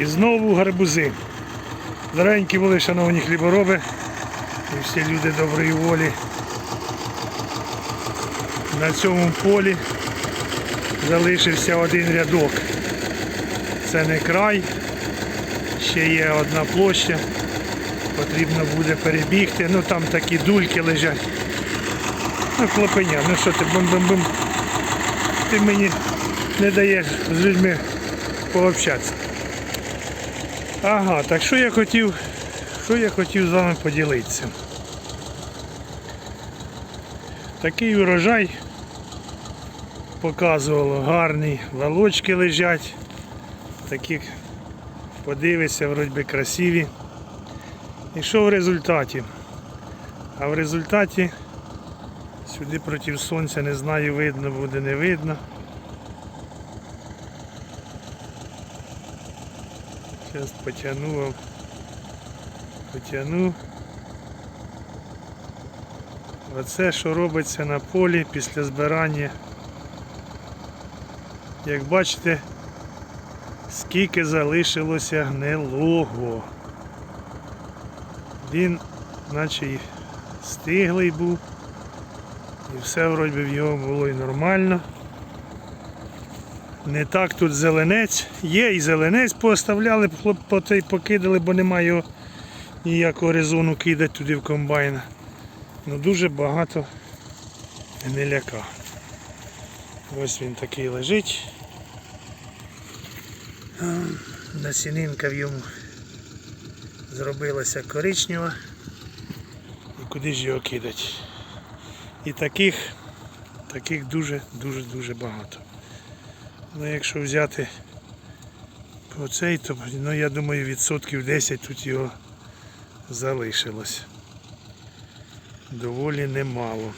І знову гарбузи. Здоровенькі були, шановні хлібороби. І всі люди доброї волі. На цьому полі залишився один рядок. Це не край. Ще є одна площа. Потрібно буде перебігти. Ну там такі дульки лежать. Ну, хлопеня, ну що ти бум-бум-бум. Ти мені не даєш з людьми пообщатися. Ага, так що я хотів, що я хотів з вами поділитися. Такий урожай показувало, гарний, лалочки лежать, такі подивися, вроді би красиві. І що в результаті? А в результаті сюди проти сонця не знаю, видно буде, не видно. Зараз потягну, потягну. Оце, що робиться на полі після збирання. Як бачите, скільки залишилося гнилого. Він наче й стиглий був. І все вроді в його було і нормально. Не так тут зеленець. Є і зеленець пооставляли, хлоп- по той покидали, бо немає його ніякого резону кидати туди в комбайн. Ну дуже багато гниляка. Ось він такий лежить. Насінинка в йому зробилася коричнева. І куди ж його кидати? І таких, таких дуже-дуже дуже багато. Ну якщо взяти оцей, то ну, я думаю відсотків 10 тут його залишилось. Доволі немало.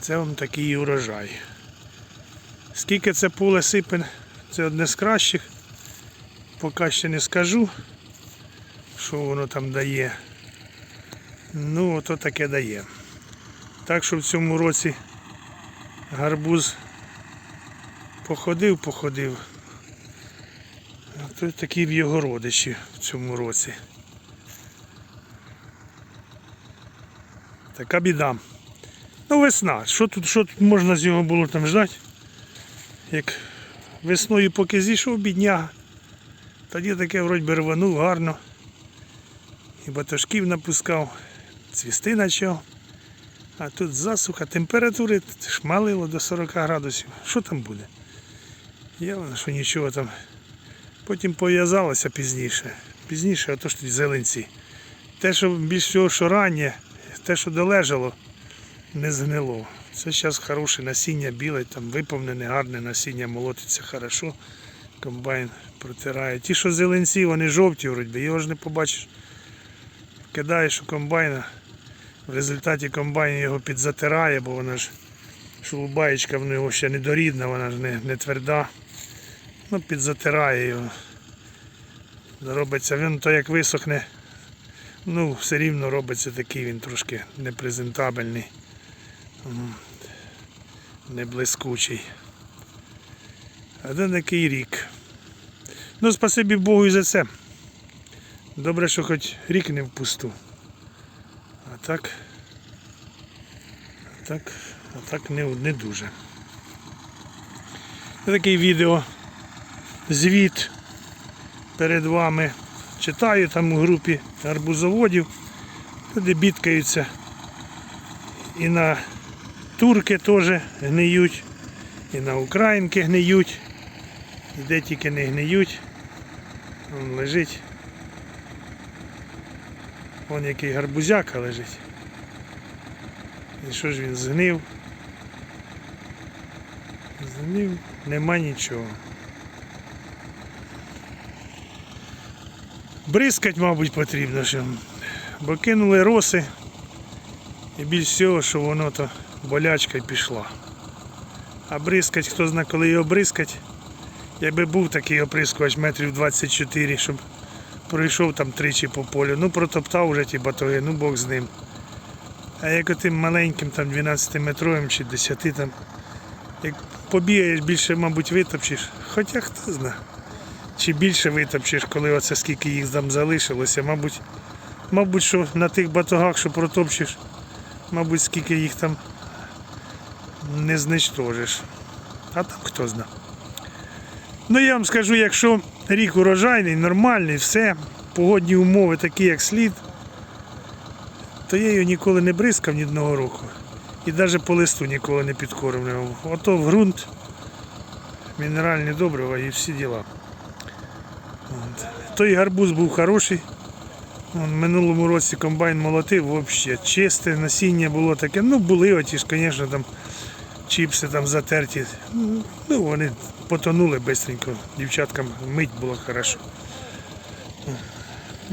Це вам такий урожай. Скільки це поле сипе, це одне з кращих. Поки ще не скажу, що воно там дає. Ну, ото таке дає. Так що в цьому році гарбуз походив, походив. То такі в його родичі в цьому році. Така біда. Ну, весна. Що тут, що тут можна з його було там ждати? Як весною поки зійшов бідняга, тоді таке вроді би рванув гарно. І баташків напускав, цвісти почав. А тут засуха, температури шмалило до 40 градусів. Що там буде? Явно, що нічого там. Потім пов'язалося пізніше. Пізніше, а то ж зеленці. Те, що більш всього, що раннє, те, що долежало, не згнило. Це зараз хороше насіння біле, там виповнене, гарне насіння, молотиться хорошо. Комбайн протирає. Ті, що зеленці, вони жовті, вроді, його ж не побачиш. Кидаєш у комбайна, в результаті комбайн його підзатирає, бо вона ж шулубаєчка в нього ще недорідна, вона ж не, не тверда. Ну, підзатирає його. Робиться він то як висохне, ну все рівно робиться такий він трошки непрезентабельний, не блискучий. Де такий рік. Ну, спасибі Богу і за це. Добре, що хоч рік не впусту. А так. А так, а так не, не дуже. Таке відео. Звіт перед вами. Читаю там у групі арбузоводів. Туди бідкаються. І на турки теж гниють, і на українки гниють. І де тільки не гниють. Лежить. Вон який гарбузяка лежить. І що ж він згнив? Згнив, нема нічого. Бризкать, мабуть, потрібно, що, бо кинули роси і більш всього, що воно то болячка й пішла. А бризкать, хто знає, коли його бризкать, якби був такий оприскувач метрів 24, щоб пройшов там тричі по полю, ну протоптав вже ті батоги, ну Бог з ним. А як отим маленьким там 12-метровим чи 10 там, як побігаєш, більше, мабуть, витопчеш. Хоча хто знає. чи більше витопчеш, коли оце скільки їх там залишилося. Мабуть, мабуть, що на тих батогах, що протопчеш, мабуть, скільки їх там не знищтожиш. А там хто зна. Ну я вам скажу, якщо рік урожайний, нормальний, все, погодні умови такі, як слід, то я його ніколи не бризкав ні одного року. І навіть по листу ніколи не підкормлював. Ото в ґрунт, мінеральні добрива і всі діла. От. Той гарбуз був хороший. Вон, минулому році комбайн молотив, взагалі чисте насіння було таке. Ну були оті ж, звісно, там чіпси там затерті. Ну, вони потонули швидко. Дівчаткам мить було хорошо.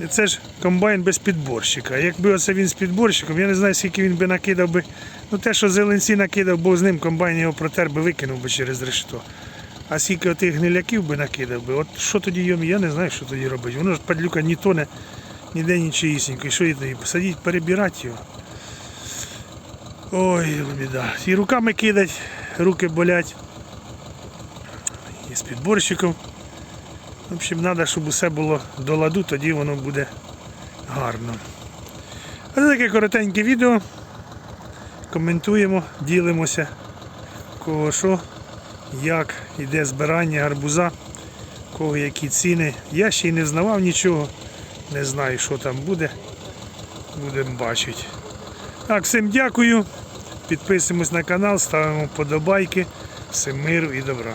Це ж комбайн без підборщика. Якби оце він з підборщиком, я не знаю, скільки він би накидав би. Ну те, що зеленці накидав, бо з ним комбайн його протер би викинув би через решето. А скільки отих гниляків би накидав би, от що тоді йому, я не знаю, що тоді робити. Воно ж падлюка ні тоне, ніде нічиїсінько. І що їй тоді посадіть, перебирати його. Ой, біда. І руками кидать, руки болять. І з підборщиком. В общем, треба, щоб усе було до ладу, тоді воно буде гарно. Це таке коротеньке відео. Коментуємо, ділимося, кого що, як іде збирання гарбуза, кого які ціни. Я ще й не знавав нічого, не знаю, що там буде. Будемо бачити. Так, всім дякую. Підписуємось на канал, ставимо вподобайки. Всім миру і добра.